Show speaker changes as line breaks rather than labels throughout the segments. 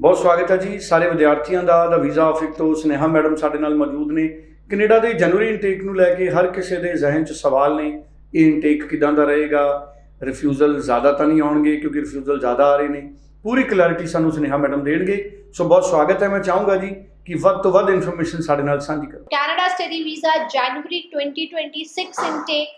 ਬਹੁਤ ਸਵਾਗਤ ਹੈ ਜੀ ਸਾਰੇ ਵਿਦਿਆਰਥੀਆਂ ਦਾ ਦਾ ਵੀਜ਼ਾ ਆਫਿਸ ਤੋਂ ਸਨੇਹਾ ਮੈਡਮ ਸਾਡੇ ਨਾਲ ਮੌਜੂਦ ਨੇ। ਕੈਨੇਡਾ ਦੇ ਜਨਵਰੀ ਇਨਟੇਕ ਨੂੰ ਲੈ ਕੇ ਹਰ ਕਿਸੇ ਦੇ ਜ਼ਿਹਨ 'ਚ ਸਵਾਲ ਨੇ, ਇਹ ਇਨਟੇਕ ਕਿਦਾਂ ਦਾ ਰਹੇਗਾ? ਰਿਫਿਊਜ਼ਲ ਜ਼ਿਆਦਾ ਤਾਂ ਨਹੀਂ ਆਉਣਗੇ ਕਿਉਂਕਿ ਰਿਫਿਊਜ਼ਲ ਜ਼ਿਆਦਾ ਆ ਰਹੇ ਨੇ। ਪੂਰੀ ਕਲੈਰਿਟੀ ਸਾਨੂੰ ਸਨੇਹਾ ਮੈਡਮ ਦੇਣਗੇ। ਸੋ ਬਹੁਤ ਸਵਾਗਤ ਹੈ ਮੈਂ ਚਾਹੂੰਗਾ ਜੀ ਕਿ ਵੱਧ ਤੋਂ ਵੱਧ ਇਨਫੋਰਮੇਸ਼ਨ ਸਾਡੇ ਨਾਲ ਸਾਂਝੀ ਕਰੋ।
ਕੈਨੇਡਾ ਸਟੱਡੀ ਵੀਜ਼ਾ ਜਨਵਰੀ 2026 ਇਨਟੇਕ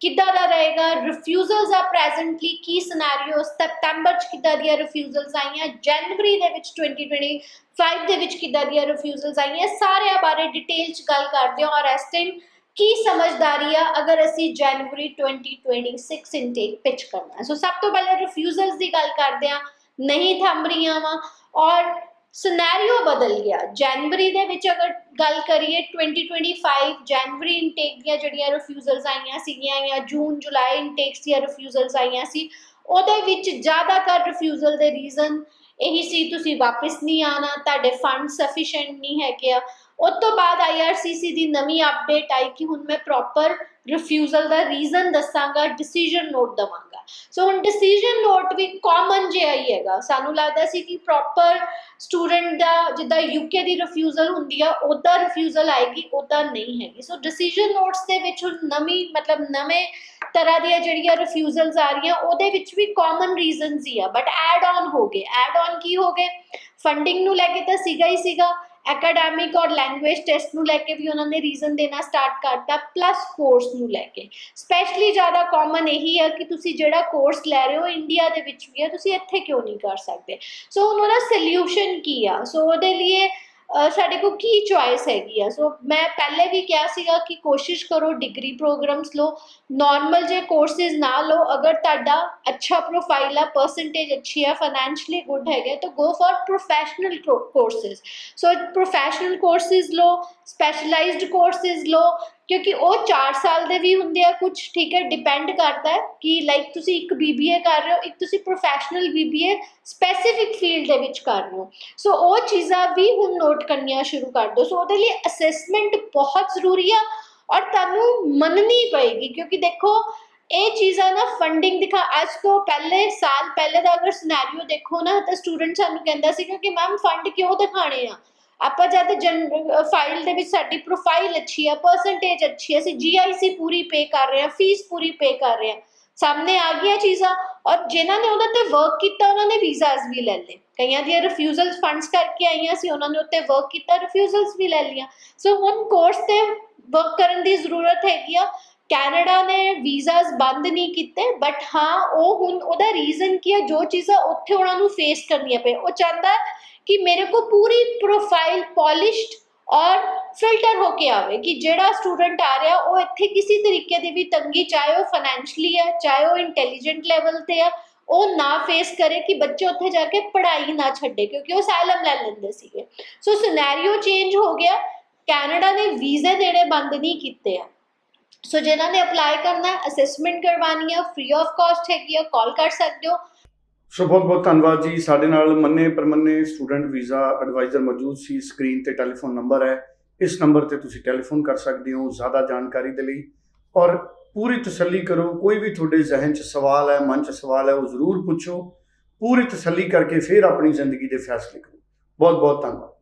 ਕਿੱਦਾਂ ਦਾ ਰਹੇਗਾ? ਰਿਫਿਊਜ਼ਲਸ ਆ ਪ੍ਰੈਜ਼ੈਂਟਲੀ ਕੀ ਸਿਨੈਰੀਓ ਸਤੰਬਰ ਚ ਕਿੱਦਾਂ ਦੀਆਂ ਰਿਫਿਊਜ਼ਲਸ ਆਈਆਂ? ਜਨਵਰੀ ਦੇ ਵਿੱਚ 2025 ਦੇ ਵਿੱਚ ਕਿੱਦਾਂ ਦੀਆਂ ਰਿਫਿਊਜ਼ਲਸ ਆਈਆਂ? ਸਾਰਿਆਂ ਬਾਰੇ ਡਿਟੇਲ ਚ ਗੱਲ ਕਰਦੇ ਹਾਂ। ਔਰ ਇਸ ਟਾਈਮ ਕੀ ਸਮਝਦਾਰੀ ਆ? ਅਗਰ ਅਸੀਂ ਜਨਵਰੀ 2026 ਇਨਟੇਕ ਪਿਚ ਕਰਨਾ ਸੋ ਸਭ ਤੋਂ ਪਹਿਲੇ ਰਿਫਿਊਜ਼ਲਸ ਦੀ ਗੱਲ ਕਰਦੇ ਹਾਂ। ਨਹੀਂ ਥੰਮ ਰਹੀਆਂ ਵਾ। ਔਰ ਸਿਨੈਰੀਓ ਬਦਲ ਗਿਆ। ਜਨਵਰੀ ਦੇ ਵਿੱਚ ਅਗਰ ਗੱਲ ਕਰੀਏ 2025 ਜਨਵਰੀ ਇਨਟੇਕ ਦੀਆਂ ਜਿਹੜੀਆਂ ਰਿਫਿਊਜ਼ਲਸ ਆਈਆਂ ਸੀਗੀਆਂ ਜਾਂ ਜੂਨ ਜੁਲਾਈ ਇਨਟੇਕਸ ਦੀਆਂ ਰਿਫਿਊਜ਼ਲਸ ਆਈਆਂ ਸੀ, ਉਹਦੇ ਵਿੱਚ ਜ਼ਿਆਦਾਤਰ ਰਿਫਿਊਜ਼ਲ ਦੇ ਰੀਜ਼ਨ ਇਹੀ ਸੀ, ਤੁਸੀਂ ਵਾਪਸ ਨਹੀਂ ਆਣਾ ਤੁਹਾਡੇ ਫੰਡ ਸਫੀਸ਼ੀਐਂਟ ਨਹੀਂ ਹੈਗੇ ਆ। ਉਸ ਤੋਂ ਬਾਅਦ IRCC ਦੀ ਨਵੀਂ ਅਪਡੇਟ ਆਈ ਕਿ ਹੁਣ ਮੈਂ ਪ੍ਰੋਪਰ ਰਿਫਿਊਜ਼ਲ ਦਾ ਰੀਜ਼ਨ ਦੱਸਾਂਗਾ ਡਿਸੀਜਨ ਨੋਟ ਦਵਾਂਗਾ। ਸੋ ਹੁਣ ਡਿਸੀਜਨ ਨੋਟ ਵੀ ਕਾਮਨ ਜਿਹਾ ਹੀ ਹੈਗਾ। ਸਾਨੂੰ ਲੱਗਦਾ ਸੀ ਕਿ ਪ੍ਰੋਪਰ ਸਟੂਡੈਂਟ ਦਾ, ਜਿੱਦਾਂ ਯੂਕੇ ਦੀ ਰਿਫਿਊਜ਼ਲ ਹੁੰਦੀ ਆ ਉਹਦਾ ਰਿਫਿਊਜ਼ਲ ਆਏਗੀ ਉਹਦਾ ਨਹੀਂ ਹੈਗੀ। ਸੋ ਡਿਸੀਜਨ ਨੋਟਸ ਦੇ ਵਿੱਚ ਹੁਣ ਨਵੀਂ, ਮਤਲਬ ਨਵੇਂ ਤਰ੍ਹਾਂ ਦੀਆਂ ਜਿਹੜੀਆਂ ਰਿਫਿਊਜ਼ਲਸ ਆ ਰਹੀਆਂ, ਉਹਦੇ ਵਿੱਚ ਵੀ ਕਾਮਨ ਰੀਜ਼ਨਸ ਹੀ ਆ। ਬਟ ਐਡ ਆਨ ਹੋ ਗਏ। ਐਡ ਆਨ ਕੀ ਹੋ ਗਏ? ਫੰਡਿੰਗ ਨੂੰ ਲੈ ਕੇ ਤਾਂ ਸੀਗਾ ਹੀ ਸੀਗਾ ਐਕੈਡੈਮਿਕ ਔਰ ਲੈਂਗੁਏਜ ਟੈਸਟ ਨੂੰ ਲੈ ਕੇ ਵੀ ਉਹਨਾਂ ਨੇ ਰੀਜ਼ਨ ਦੇਣਾ ਸਟਾਰਟ ਕਰਤਾ ਪਲੱਸ ਕੋਰਸ ਨੂੰ ਲੈ ਕੇ। ਸਪੈਸ਼ਲੀ ਜ਼ਿਆਦਾ ਕਾਮਨ ਇਹੀ ਹੈ ਕਿ ਤੁਸੀਂ ਜਿਹੜਾ ਕੋਰਸ ਲੈ ਰਹੇ ਹੋ ਇੰਡੀਆ ਦੇ ਵਿੱਚ ਵੀ ਹੈ, ਤੁਸੀਂ ਇੱਥੇ ਕਿਉਂ ਨਹੀਂ ਕਰ ਸਕਦੇ? ਸੋ ਹੁਣ ਉਹਦਾ ਸੋਲੂਸ਼ਨ ਕੀ ਆ? ਸੋ ਉਹਦੇ ਲਈ ਸਾਡੇ ਕੋਲ ਕੀ ਚੁਆਇਸ ਹੈਗੀ ਆ? ਸੋ ਮੈਂ ਪਹਿਲੇ ਵੀ ਕਿਹਾ ਸੀਗਾ ਕਿ ਕੋਸ਼ਿਸ਼ ਕਰੋ ਡਿਗਰੀ ਪ੍ਰੋਗਰਾਮਸ ਲਓ। ਨਾਰਮਲ ਜੇ ਕੋਰਸਿਸ ਨਾ ਲਓ, ਅਗਰ ਤੁਹਾਡਾ ਅੱਛਾ ਪ੍ਰੋਫਾਈਲ ਆ ਪਰਸੈਂਟੇਜ ਅੱਛੀ ਆ ਫਾਈਨੈਂਸ਼ਲੀ ਗੁੱਡ ਹੈਗੇ ਤਾਂ go for professional courses so professional courses ਲਓ ਸਪੈਸ਼ਲਾਈਜ਼ਡ ਕੋਰਸਿਸ ਲਓ ਕਿਉਂਕਿ ਉਹ 4 ਸਾਲ ਦੇ ਵੀ ਹੁੰਦੇ ਆ ਕੁਝ ਠੀਕ ਹੈ ਡਿਪੈਂਡ ਕਰਦਾ ਹੈ ਕਿ ਲਾਈਕ ਤੁਸੀਂ ਇੱਕ BBA ਕਰ ਰਹੇ ਹੋ, ਇੱਕ ਤੁਸੀਂ ਪ੍ਰੋਫੈਸ਼ਨਲ BBA ਸਪੈਸੀਫਿਕ ਫੀਲਡ ਦੇ ਵਿੱਚ ਕਰ ਰਹੇ ਹੋ। ਸੋ ਉਹ ਚੀਜ਼ਾਂ ਵੀ ਹੁਣ ਨੋਟ ਕਰਨੀਆਂ ਸ਼ੁਰੂ ਕਰ ਦਿਓ। ਸੋ ਉਹਦੇ ਲਈ ਅਸੈਸਮੈਂਟ ਬਹੁਤ ਜ਼ਰੂਰੀ ਆ ਔਰ ਤੁਹਾਨੂੰ ਮੰਨਣੀ ਪਏਗੀ, ਕਿਉਂਕਿ ਦੇਖੋ, ਇਹ ਚੀਜ਼ਾਂ ਨਾ ਫੰਡਿੰਗ ਦਿਖਾ, ਅੱਜ ਤੋਂ ਪਹਿਲੇ, ਸਾਲ ਪਹਿਲੇ ਦਾ ਅਗਰ ਸਿਨੈਰੀਓ ਦੇਖੋ ਨਾ, ਤਾਂ ਸਟੂਡੈਂਟ ਸਾਨੂੰ ਕਹਿੰਦਾ ਸੀ ਕਿ ਮੈਮ ਫੰਡ ਕਿਉਂ ਦਿਖਾਣੇ ਆ? ਆਪਾਂ ਜਦ ਫਾਈਲ ਦੇ ਵਿੱਚ ਸਾਡੀ ਪ੍ਰੋਫਾਈਲ ਅੱਛੀ ਆ ਪਰਸੈਂਟੇਜ ਅੱਛੀ ਆ, ਅਸੀਂ GIC ਪੂਰੀ ਪੇ ਕਰ ਰਹੇ ਆ ਫੀਸ ਪੂਰੀ ਪੇ ਕਰ ਰਹੇ ਆ, ਸਾਹਮਣੇ ਆ ਗਈਆਂ ਚੀਜ਼ਾਂ ਔਰ ਜਿਨ੍ਹਾਂ ਨੇ ਉਹਦੇ ਤੇ ਵਰਕ ਕੀਤਾ, ਉਹਨਾਂ ਨੇ ਵੀਜ਼ਾਸ ਵੀ ਲੈ ਲਏ। ਕਈਆਂ ਦੀਆਂ ਰਿਫਿਊਜ਼ਲਸ ਫੰਡਸ ਕਰਕੇ ਆਈਆਂ ਸੀ, ਉਹਨਾਂ ਨੇ ਉੱਤੇ ਵਰਕ ਕੀਤਾ ਰਿਫਿਊਜ਼ਲਸ ਵੀ ਲੈ ਲਈਆਂ। ਸੋ ਹੁਣ ਕੋਰਸ ਤੇ ਵਰਕ ਕਰਨ ਦੀ ਜ਼ਰੂਰਤ ਹੈਗੀ ਆ। ਕੈਨੇਡਾ ਨੇ ਵੀਜ਼ਾਸ ਬੰਦ ਨਹੀਂ ਕੀਤੇ ਬਟ ਹਾਂ, ਉਹ ਹੁਣ ਉਹਦਾ ਰੀਜ਼ਨ ਕੀ ਹੈ ਜੋ ਚੀਜ਼ਾਂ ਉੱਥੇ ਉਹਨਾਂ ਨੂੰ ਫੇਸ ਕਰਨੀਆਂ ਪਏ ਉਹ ਚਾਹੁੰਦਾ ਹੈ ਕਿ ਮੇਰੇ ਕੋ ਪੂਰੀ ਪ੍ਰੋਫਾਈਲ ਪੋਲਿਸ਼ਡ ਔਰ ਫਿਲਟਰ ਹੋ ਕੇ ਆਵੇ ਕਿ ਜਿਹੜਾ ਸਟੂਡੈਂਟ ਆ ਰਿਹਾ ਉਹ ਇੱਥੇ ਕਿਸੇ ਤਰੀਕੇ ਦੀ ਵੀ ਤੰਗੀ ਚਾਹੇ ਉਹ ਫਾਈਨੈਂਸ਼ਲੀ ਹੈ ਚਾਹੇ ਉਹ ਇੰਟੈਲੀਜੈਂਟ ਲੈਵਲ ਤੇ ਆ ਉਹ ਨਾ ਫੇਸ ਕਰੇ ਕਿ ਬੱਚੇ ਉੱਥੇ ਜਾ ਕੇ ਪੜ੍ਹਾਈ ਨਾ ਛੱਡੇ ਕਿਉਂਕਿ ਉਹ ਸਾਇਲਮ ਲੈ ਲੈਂਦੇ ਸੀਗੇ ਸੋ ਸਿਨੈਰੀਓ ਚੇਂਜ ਹੋ ਗਿਆ ਕੈਨੇਡਾ ਨੇ ਵੀਜ਼ੇ ਦੇਣੇ ਬੰਦ ਨਹੀਂ ਕੀਤੇ ਆ ਸੋ ਜਿਨ੍ਹਾਂ ਨੇ ਅਪਲਾਈ ਕਰਨਾ ਅਸੈਸਮੈਂਟ ਕਰਵਾਉਣੀ ਆ ਫ੍ਰੀ ਆਫ ਕਾਸਟ ਹੈਗੀ ਆ ਕਾਲ ਕਰ ਸਕਦੇ ਹੋ
ਸੋ ਬਹੁਤ ਬਹੁਤ ਧੰਨਵਾਦ ਜੀ। ਸਾਡੇ ਨਾਲ ਮੰਨੇ ਪਰਮੰਨੇ ਸਟੂਡੈਂਟ ਵੀਜ਼ਾ ਐਡਵਾਈਜ਼ਰ ਮੌਜੂਦ ਸੀ। ਸਕਰੀਨ ਤੇ ਟੈਲੀਫੋਨ ਨੰਬਰ ਹੈ। ਇਸ ਨੰਬਰ ਤੇ ਤੁਸੀਂ ਟੈਲੀਫੋਨ ਕਰ ਸਕਦੇ ਹੋ ਜ਼ਿਆਦਾ ਜਾਣਕਾਰੀ ਦੇ ਲਈ। ਔਰ ਪੂਰੀ ਤਸੱਲੀ ਕਰੋ। ਕੋਈ ਵੀ ਤੁਹਾਡੇ ਜ਼ਿਹਨ 'ਚ ਸਵਾਲ ਹੈ, ਮਨ 'ਚ ਸਵਾਲ ਹੈ, ਉਹ ਜ਼ਰੂਰ ਪੁੱਛੋ। ਪੂਰੀ ਤਸੱਲੀ ਕਰਕੇ ਫਿਰ ਆਪਣੀ ਜ਼ਿੰਦਗੀ ਦੇ ਫੈਸਲੇ ਕਰੋ। ਬਹੁਤ ਬਹੁਤ ਧੰਨਵਾਦ।